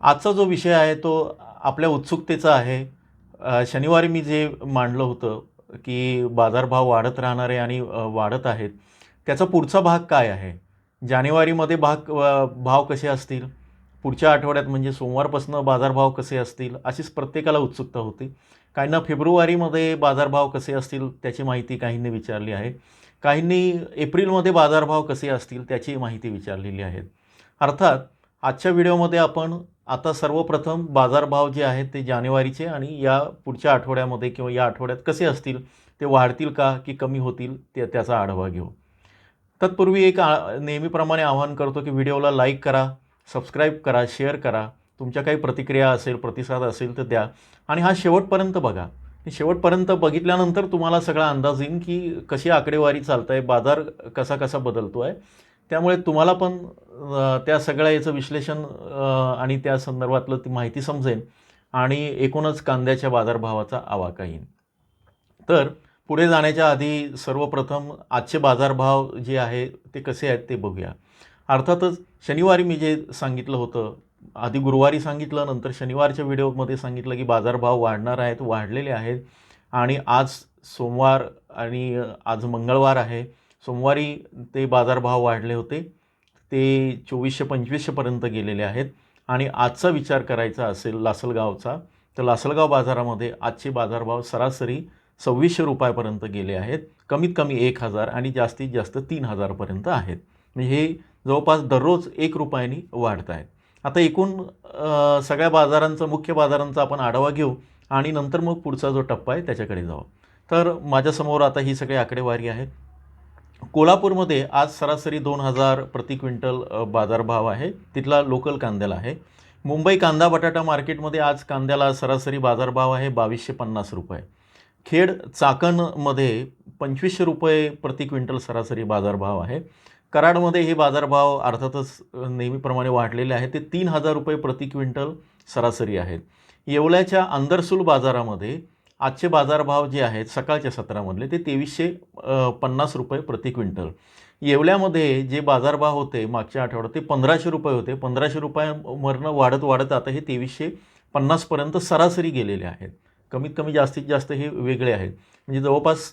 आजचा जो विषय आहे तो आपल्या उत्सुकतेचा आहे. शनिवारी मी जे मांडलं होतं की बाजारभाव वाढत राहणारे आणि वाढत आहेत त्याचा पुढचा भाग काय आहे? जानेवारीमध्ये भाग भाव कसे असतील? पुढच्या आठवड्यात म्हणजे सोमवारपासून बाजारभाव कसे असतील? अशीच प्रत्येकाला उत्सुकता होती. काहींना फेब्रुवारीमध्ये बाजारभाव कसे असतील त्याची माहिती काहींनी विचारली आहे. काहींनी एप्रिलमध्ये बाजारभाव कसे असतील त्याची माहिती विचारलेली आहे. अर्थात आजच्या व्हिडिओमध्ये आपण आता सर्वप्रथम बाजारभाव जे आहेत ते जानेवारीचे आणि या पुढच्या आठवड्यामध्ये किंवा या आठवड्यात कसे असतील ते वाढतील का की कमी होतील ते त्याचा आढावा घेऊ. तत्पूर्वी एक आ नेहमीप्रमाणे आवाहन करतो की व्हिडिओला लाईक करा सबस्क्राईब करा शेअर करा. तुमच्या काही प्रतिक्रिया असेल प्रतिसाद असेल तर द्या. आणि हा शेवटपर्यंत बघा. शेवटपर्यंत बघितल्यानंतर तुम्हाला सगळा अंदाज येईन की कशी आकडेवारी चालत आहे बाजार कसा कसा बदलतो आहे त्यामुळे तुम्हाला पण त्या सगळ्या याचं विश्लेषण आणि त्या संदर्भातलं ती माहिती समजेल आणि एकूणच कांद्याच्या बाजारभावाचा आवाका येईल तर पुढे जाण्याच्या आधी सर्वप्रथम आजचे बाजारभाव जे आहे ते कसे आहेत ते बघूया. अर्थातच शनिवारी मी जे सांगितलं होतं आधी गुरुवारी सांगितलं नंतर शनिवारच्या व्हिडिओमध्ये सांगितलं की बाजारभाव वाढणार आहेत वाढलेले आहेत आणि आज सोमवार आणि आज मंगळवार आहे. सोमवारी ते बाजारभाव वाढले होते. ते चोवीसशे पंचवीसशेपर्यंत गेलेले आहेत. आणि आजचा विचार करायचा असेल लासलगावचा तर लासलगाव बाजारामध्ये आजचे बाजारभाव सरासरी सव्वीसशे रुपयापर्यंत गेले आहेत. कमीत कमी एक हजार आणि जास्तीत जास्त तीन हजारपर्यंत आहेत. म्हणजे हे जवळपास दररोज एक रुपयानी वाढत आहेत. आता एकूण सगळ्या बाजारांचा मुख्य बाजारांचा आपण आढावा घेऊ आणि नंतर मग पुढचा जो टप्पा आहे त्याच्याकडे जाऊ. तर माझ्यासमोर आता ही सगळी आकडेवारी आहे. कोल्हापूरमध्ये आज सरासरी दोन हजार प्रति क्विंटल बाजारभाव आहे. तिथला लोकल कांद्याला आहे. मुंबई कांदा बटाटा मार्केटमध्ये आज कांद्याला सरासरी बाजारभाव आहे बावीसशे पन्नास रुपये. खेड चाकणमध्ये पंचवीसशे रुपये प्रति क्विंटल सरासरी बाजारभाव आहे. कराडमध्ये हे बाजारभाव अर्थातच नेहमीप्रमाणे वाढलेले आहे ते तीन हजार रुपये प्रति क्विंटल सरासरी आहेत येवल्याच्या अंदरसूल बाजारामध्ये आजचे बाजारभाव जे आहेत सकाळच्या सत्रामधले ते तेवीसशे पन्नास रुपये प्रति क्विंटल. येवल्यामध्ये जे बाजारभाव होते मागच्या आठवड्यात ते पंधराशे रुपये होते. पंधराशे रुपयावरनं वाढत वाढत आता हे तेवीसशे पन्नासपर्यंत सरासरी गेलेले आहेत. कमीत कमी जास्तीत जास्त हे वेगळे आहेत. म्हणजे जवळपास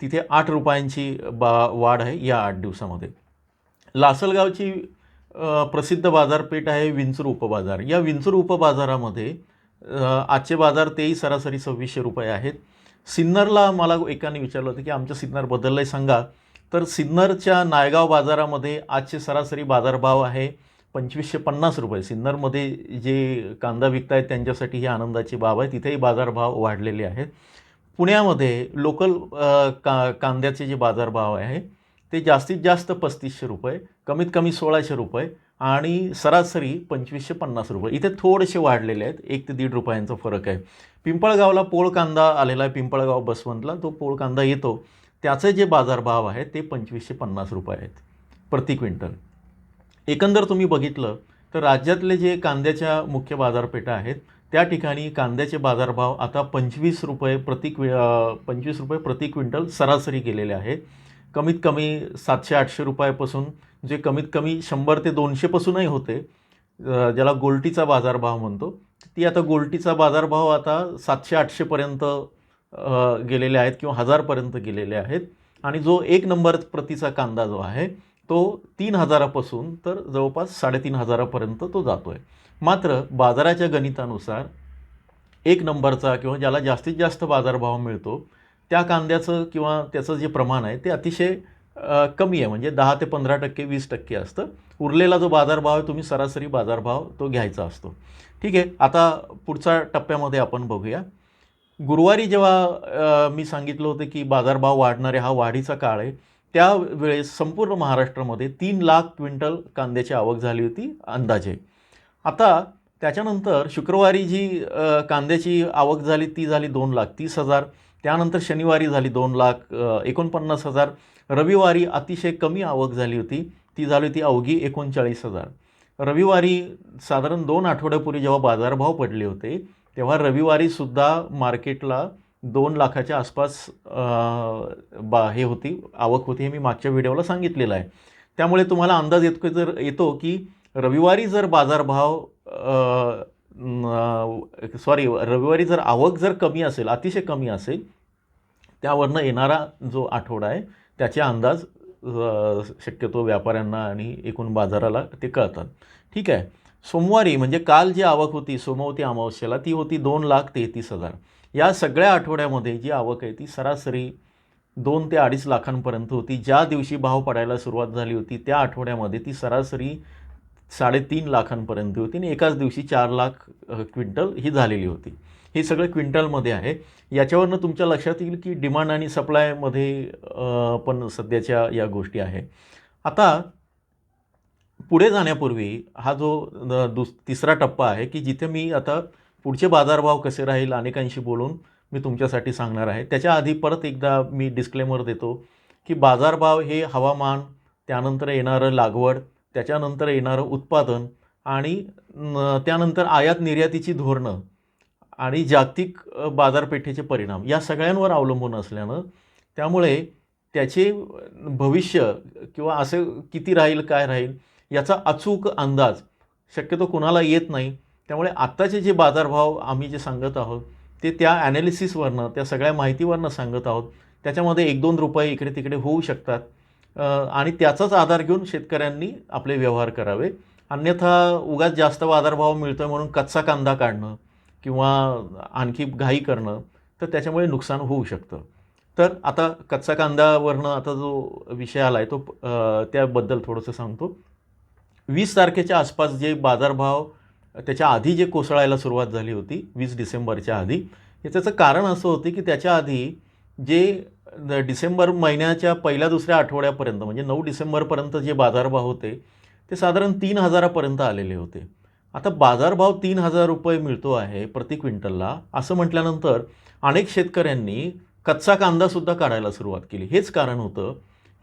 तिथे आठ रुपयांची बा वाढ आहे या आठ दिवसामध्ये. लासलगावची प्रसिद्ध बाजारपेठ आहे विंचूर उपबाजार. या विंचूर उपबाजारामध्ये अ, आजचे बाजार तेही सरासरी सव्वीसशे रुपये आहेत. सिन्नरला मला एकाने विचारलं होतं की आमचं सिन्नर बदललं आहे सांगा. तर सिन्नरच्या नायगाव बाजारामध्ये आजचे सरासरी बाजारभाव आहे पंचवीसशे पन्नास रुपये. सिन्नरमध्ये जे कांदा विकतायत त्यांच्यासाठी ही आनंदाची बाब आहे. तिथेही बाजारभाव वाढलेले आहेत. पुण्यामध्ये लोकल का कांद्याचे जे बाजारभाव आहे ते जास्तीत जास्त पस्तीसशे रुपये कमीत कमी सोळाशे रुपये आणि सरासरी पंचवीसशे पन्नास रुपये. इथे थोडेसे वाढलेले आहेत. एक ते दीड रुपयांचा फरक आहे. पिंपळगावला पोळ कांदा आलेला आहे पिंपळगाव बसवंतला तो पोळ कांदा येतो. त्याचे जे बाजारभाव आहेत ते पंचवीसशे पन्नास रुपये आहेत प्रति क्विंटल. एकंदर तुम्ही बघितलं तर राज्यातले जे कांद्याच्या मुख्य बाजारपेठा आहेत त्या ठिकाणी कांद्याचे बाजारभाव आता पंचवीस रुपये प्रति क्वि पंचवीस रुपये प्रति क्विंटल सरासरी गेलेले आहेत. कमीत कमी सातशे आठशे रुपयापासून जे कमीत कमी शंभर ते दोनशेपासूनही होते ज्याला गोल्टीचा बाजारभाव म्हणतो ती आता गोल्टीचा बाजारभाव आता सातशे आठशेपर्यंत गेलेले आहेत किंवा हजारपर्यंत गेलेले आहेत. आणि जो एक नंबर प्रतीचा कांदा जो आहे तो तीन हजारापासून तर जवळपास साडेतीन हजारापर्यंत तो जातो आहे मात्र बाजाराच्या गणितानुसार एक नंबरचा किंवा ज्याला जास्तीत जास्त बाजारभाव मिळतो त्या कांद्याचं किंवा त्याचं जे प्रमाण आहे ते अतिशय कमी आहे. म्हणजे दहा ते पंधरा टक्के वीस टक्के असतं. उरलेला जो बाजारभाव आहे तुम्ही सरासरी बाजारभाव तो घ्यायचा असतो. ठीक आहे. आता पुढच्या टप्प्यामध्ये आपण बघूया. गुरुवारी जेव्हा मी सांगितलं होतं की बाजारभाव वाढणारे हा वाढीचा काळ आहे त्यावेळेस संपूर्ण महाराष्ट्रामध्ये तीन लाख क्विंटल कांद्याची आवक झाली होती अंदाजे. आता त्याच्यानंतर शुक्रवारी जी कांद्याची आवक झाली ती झाली दोन लाख तीस हजार. त्यानंतर शनिवारी झाली दोन लाख एकोणपन्नास हजार. रविवारी अतिशय कमी आवक झाली होती. ती झाली होती अवघी एकोणचाळीस हजार. रविवारी साधारण दोन आठवड्यापूर्वी जेव्हा बाजारभाव पडले होते तेव्हा रविवारीसुद्धा मार्केटला दोन लाखाच्या आसपास बा हे होती आवक होती हे मी मागच्या व्हिडिओला सांगितलेलं आहे. त्यामुळे तुम्हाला अंदाज येतो जर येतो की रविवारी जर बाजारभाव सॉरी रविवारी जर आवक जर कमी असेल अतिशय कमी असेल त्यावरनं येणारा जो आठवडा आहे त्याचे अंदाज शक्यतो व्यापाऱ्यांना आणि एकूण बाजाराला ते कळतात. ठीक आहे. सोमवारी म्हणजे काल जी आवक होती सोमवती अमावस्येला ती होती दोन लाख तेहतीस हजार. या सगळ्या आठवड्यामध्ये जी आवक आहे ती सरासरी दोन ते अडीच लाखांपर्यंत होती. ज्या दिवशी भाव पडायला सुरुवात झाली होती त्या आठवड्यामध्ये ती सरासरी साडेतीन लाखांपर्यंत होती आणि एकाच दिवशी चार लाख क्विंटल ही झालेली होती. हे सगळं क्विंटलमध्ये आहे. याच्यावरनं तुमच्या लक्षात येईल की डिमांड आणि सप्लायमध्ये पण सध्याच्या या गोष्टी आहे आता पुढे जाण्यापूर्वी हा जो दुस तिसरा टप्पा आहे की जिथे मी आता पुढचे बाजारभाव कसे राहील अनेकांशी बोलून मी तुमच्यासाठी सांगणार आहे. त्याच्या आधी परत एकदा मी डिस्क्लेमर देतो की बाजारभाव हे हवामान त्यानंतर येणारं लागवड त्याच्यानंतर येणारं उत्पादन आणि त्यानंतर आयात निर्यातीची धोरणं आणि जागतिक बाजारपेठेचे परिणाम या सगळ्यांवर अवलंबून असल्यानं त्यामुळे त्याचे भविष्य किंवा असं किती राहील काय राहील याचा अचूक अंदाज शक्यतो कुणाला येत नाही. त्यामुळे आत्ताचे जे बाजारभाव आम्ही जे सांगत आहोत ते त्या ॲनालिसिसवरनं त्या सगळ्या माहितीवरनं सांगत आहोत. त्याच्यामध्ये एक दोन रुपये इकडे तिकडे होऊ शकतात. आणि त्याचाच आधार घेऊन शेतकऱ्यांनी आपले व्यवहार करावे. अन्यथा उगाच जास्त बाजारभाव मिळतोय म्हणून कच्चा कांदा काढणं किंवा आणखी घाई करणं तर त्याच्यामुळे नुकसान होऊ शकतं. तर आता कच्चा कांद्यावरनं आता जो विषय आला आहे तो त्याबद्दल थोडंसं सांगतो. वीस तारखेच्या आसपास जे बाजारभाव त्याच्या आधी जे कोसळायला सुरुवात झाली होती वीस डिसेंबरच्या आधी त्याचं कारण असं होतं की त्याच्या आधी जे डिसेंबर महिन्याच्या पहिल्या दुसऱ्या आठवड्यापर्यंत म्हणजे नऊ डिसेंबरपर्यंत जे बाजारभाव होते ते साधारण तीन हजारापर्यंत आलेले होते. आता बाजारभाव तीन हजार रुपये मिळतो आहे प्रति क्विंटलला असं म्हटल्यानंतर अनेक शेतकऱ्यांनी कच्चा कांदासुद्धा काढायला सुरुवात केली. हेच कारण होतं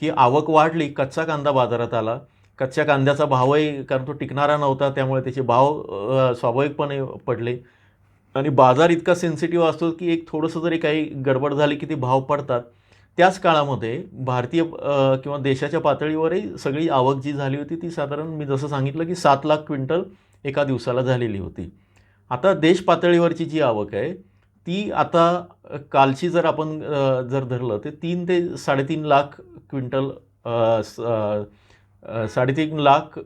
की आवक वाढली कच्चा कांदा बाजारात आला. कच्च्या कांद्याचा भावही कारण तो टिकणारा नव्हता त्यामुळे त्याचे भाव स्वाभाविकपणे पडले. आणि बाजार इतका सेन्सिटिव्ह असतो की एक थोडंसं जरी काही गडबड झाली की ते भाव पडतात. त्याच काळामध्ये भारतीय किंवा देशाच्या पातळीवरही सगळी आवक जी झाली होती ती साधारण मी जसं सांगितलं की सात लाख क्विंटल एका दिवसाला झालेली होती. आता देश पातळीवरची जी आवक आहे ती आता कालची जर आपण जर धरलं तर तीन ते साडेतीन लाख क्विंटल स- साडेतीन लाख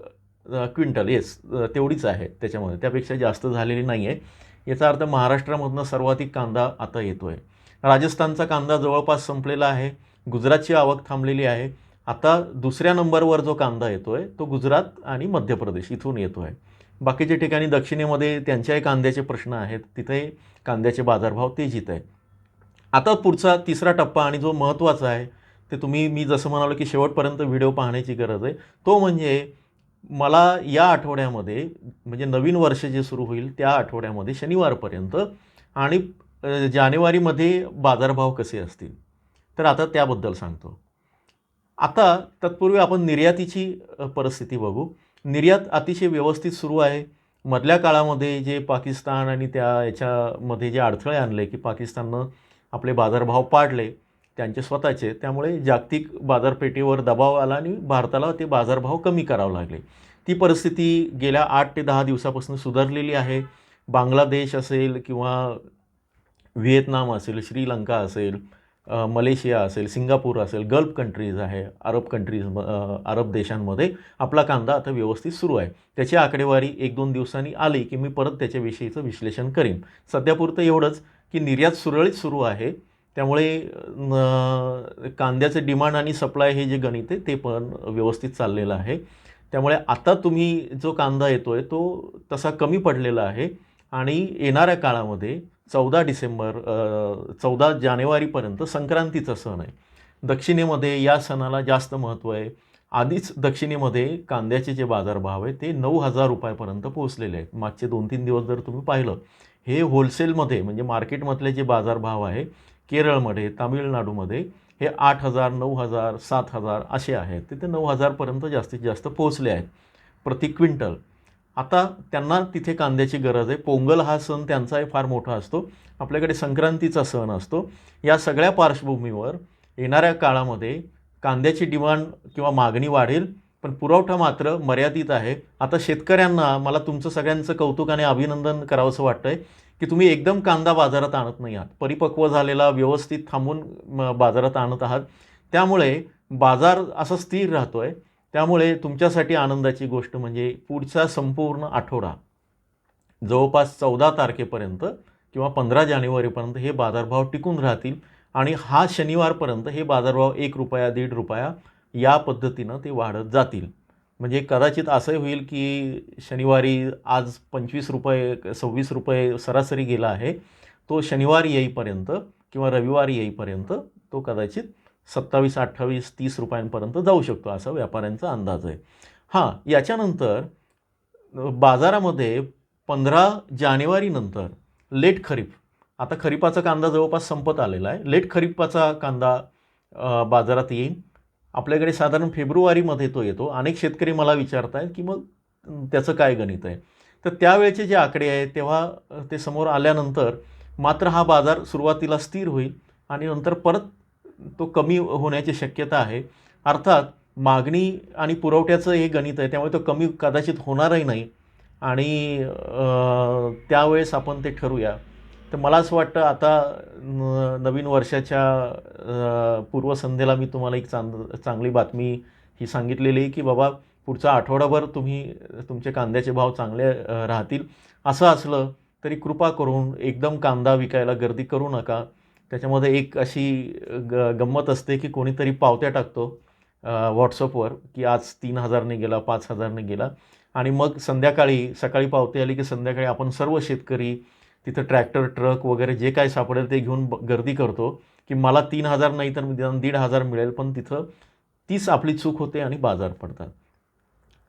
क्विंटल येस तेवढीच आहे त्याच्यामध्ये. त्यापेक्षा जास्त झालेली नाही आहे. याचा अर्थ महाराष्ट्रामधनं सर्वाधिक कांदा आता येतो आहे राजस्थानचा कांदा जवळपास संपलेला आहे. गुजरातची आवक थांबलेली आहे. आता दुसऱ्या नंबरवर जो कांदा येतो आहे तो गुजरात आणि मध्य प्रदेश इथून येतो आहे बाकीच्या ठिकाणी दक्षिणेमध्ये त्यांच्याही कांद्याचे प्रश्न आहेत तिथे कांद्याचे बाजारभाव तेजीत आहे. आता पुढचा तिसरा टप्पा आणि जो महत्त्वाचा आहे ते तुम्ही मी जसं म्हणालो की शेवटपर्यंत व्हिडिओ पाहण्याची गरज आहे तो म्हणजे मला या आठवड्यामध्ये म्हणजे नवीन वर्ष जे सुरू होईल त्या आठवड्यामध्ये शनिवारपर्यंत आणि जानेवारीमध्ये बाजारभाव कसे असतील तर आता त्याबद्दल सांगतो. आता तत्पूर्वी आपण निर्यातीची परिस्थिती बघू. निर्यात अतिशय व्यवस्थित सुरू आहे. मधल्या काळामध्ये जे पाकिस्तान आणि त्या याच्यामध्ये जे अडथळे आणले की पाकिस्ताननं आपले बाजारभाव पाडले त्यांचे स्वतःचे त्यामुळे जागतिक बाजारपेठेवर दबाव आला आणि भारताला ते बाजारभाव कमी करावे लागले. ती परिस्थिती गेल्या आठ ते दहा दिवसापासून सुधारलेली आहे. बांगलादेश असेल किंवा व्हिएतनाम असेल श्रीलंका असेल मलेशिया असेल सिंगापूर असेल गल्फ कंट्रीज आहे अरब कंट्रीज अरब देशांमध्ये आपला कांदा आता व्यवस्थित सुरू आहे. त्याची आकडेवारी एक दोन दिवसांनी आली की मी परत त्याच्याविषयीचं विश्लेषण करीन. सध्यापुरतं एवढंच की निर्यात सुरळीत सुरू आहे. त्यामुळे कांद्याचं डिमांड आणि सप्लाय हे जे गणित आहे ते पण व्यवस्थित चाललेलं आहे. त्यामुळे आता तुम्ही जो कांदा येतो आहे तो तसा कमी पडलेला आहे. आणि येणाऱ्या काळामध्ये चौदा डिसेंबर चौदा जानेवारीपर्यंत संक्रांतीचा सण आहे. दक्षिणेमध्ये या सणाला जास्त महत्त्व आहे. आधीच दक्षिणेमध्ये कांद्याचे जे बाजारभाव आहे ते नऊ हजार रुपयापर्यंत पोहोचलेले आहेत. मागचे दोन तीन दिवस जर तुम्ही पाहिलं हे होलसेलमध्ये म्हणजे मार्केटमधले जे बाजारभाव आहे केरळमध्ये तामिळनाडूमध्ये हे आठ हजार नऊ हजार सात हजार असे आहेत. तिथे नऊ हजारपर्यंत जास्तीत जास्त पोहोचले आहेत. प्रति क्विंटल आता त्यांना तिथे कांद्याची गरज आहे. पोंगल हा सण त्यांचाही फार मोठा असतो. आपल्याकडे संक्रांतीचा सण असतो. या सगळ्या पार्श्वभूमीवर येणाऱ्या काळामध्ये कांद्याची डिमांड किंवा मागणी वाढेल पण पुरवठा मात्र मर्यादित आहे. आता शेतकऱ्यांना मला तुमचं सगळ्यांचं कौतुक आणि अभिनंदन करावंसं वाटतं आहे की तुम्ही एकदम कांदा बाजारात आणत नाही आहात. परिपक्व झालेला व्यवस्थित थांबून म, बाजारात आणत आहात. त्यामुळे बाजार असा स्थिर राहतो आहे त्यामुळे तुमच्यासाठी आनंदाची गोष्ट म्हणजे पुढचा संपूर्ण आठवडा जवळपास चौदा तारखेपर्यंत किंवा पंधरा जानेवारीपर्यंत हे बाजारभाव टिकून राहतील आणि हा शनिवारपर्यंत हे बाजारभाव एक रुपया दीड रुपया या पद्धतीनं ते वाढत जातील. म्हणजे कदाचित असंही होईल की शनिवारी आज पंचवीस रुपये सव्वीस रुपये सरासरी गेला आहे तो शनिवार येईपर्यंत किंवा रविवार येईपर्यंत तो कदाचित सत्तावीस अठ्ठावीस तीस रुपयांपर्यंत जाऊ शकतो असा व्यापाऱ्यांचा अंदाज आहे. हां याच्यानंतर बाजारामध्ये पंधरा जानेवारीनंतर लेट खरीप. आता खरीपाचा कांदा जवळपास संपत आलेला आहे. लेट खरीपाचा कांदा बाजारात येईल आपल्याकडे साधारण फेब्रुवारीमध्ये तो येतो. अनेक शेतकरी मला विचारत आहेत की मग त्याचं काय गणित आहे? तर त्यावेळेचे जे आकडे आहेत तेव्हा ते समोर आल्यानंतर मात्र हा बाजार सुरुवातीला स्थिर होईल आणि नंतर परत तो कमी होण्याची शक्यता आहे. अर्थात मागणी आणि पुरवठ्याचं हे गणित आहे त्यामुळे तो कमी कदाचित होणारही नाही. आणि त्यावेळेस आपण ते ठरूया तर मला असं वाटतं आता न नवीन वर्षाच्या पूर्वसंध्येला मी तुम्हाला एक चांद चांगली बातमी ही सांगितलेली आहे की बाबा पुढचा आठवडाभर तुम्ही तुमचे कांद्याचे भाव चांगले राहतील. असं असलं तरी कृपा करून एकदम कांदा विकायला गर्दी करू नका. त्याच्यामध्ये एक अशी ग गंमत असते की कोणीतरी पावत्या टाकतो व्हॉट्सअपवर की आज तीन हजारने गेला पाच हजारने गेला. आणि मग संध्याकाळी सकाळी पावती आली की संध्याकाळी आपण सर्व शेतकरी तिथं ट्रॅक्टर ट्रक वगैरे जे काय सापडेल ते घेऊन ब- गर्दी करतो की मला तीन हजार नाही तर निदान दीड हजार मिळेल पण तिथं तीच आपली चूक होते आणि बाजार पडतात.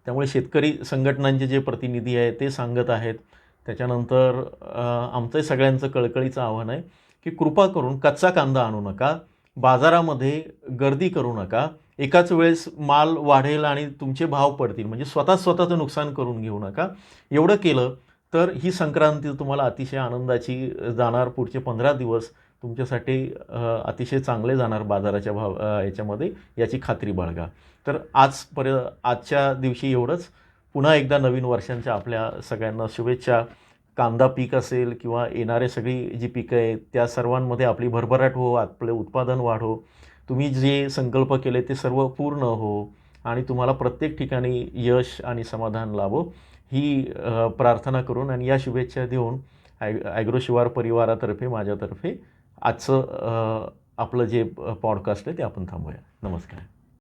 त्यामुळे शेतकरी संघटनांचे जे प्रतिनिधी आहे ते सांगत आहेत. त्याच्यानंतर आमचंही आमचं सगळ्यांचं कळकळीचं आव्हान आहे की कृपा करून कच्चा कांदा आणू नका बाजारामध्ये गर्दी करू नका एकाच वेळेस माल वाढेल आणि तुमचे भाव पडतील म्हणजे स्वतः स्वतःचं नुकसान करून घेऊ नका. एवढं केलं तर ही संक्रांती तुम्हाला अतिशय आनंदाची जाणार. पुढचे पंधरा दिवस तुमच्यासाठी अतिशय चांगले जाणार बाजाराच्या भाव याच्यामध्ये याची खात्री बाळगा. तर आजपर्यंत आजच्या दिवशी एवढंच. पुन्हा एकदा नवीन वर्षांच्या आपल्या सगळ्यांना शुभेच्छा. कांदा पीक असेल किंवा येणारे सगळी जी पिकं आहेत त्या सर्वांमध्ये आपली भरभराट हो आपले उत्पादन वाढो. तुम्ही जे संकल्प केले ते सर्व पूर्ण हो आणि तुम्हाला प्रत्येक ठिकाणी यश आणि समाधान लाभो. ही प्रार्थना करून आणि या शुभेच्छा देऊन आय ॲग्रो शिवार परिवारातर्फे माझ्यातर्फे आजचं आपलं जे पॉडकास्ट आहे ते आपण थांबूया. नमस्कार.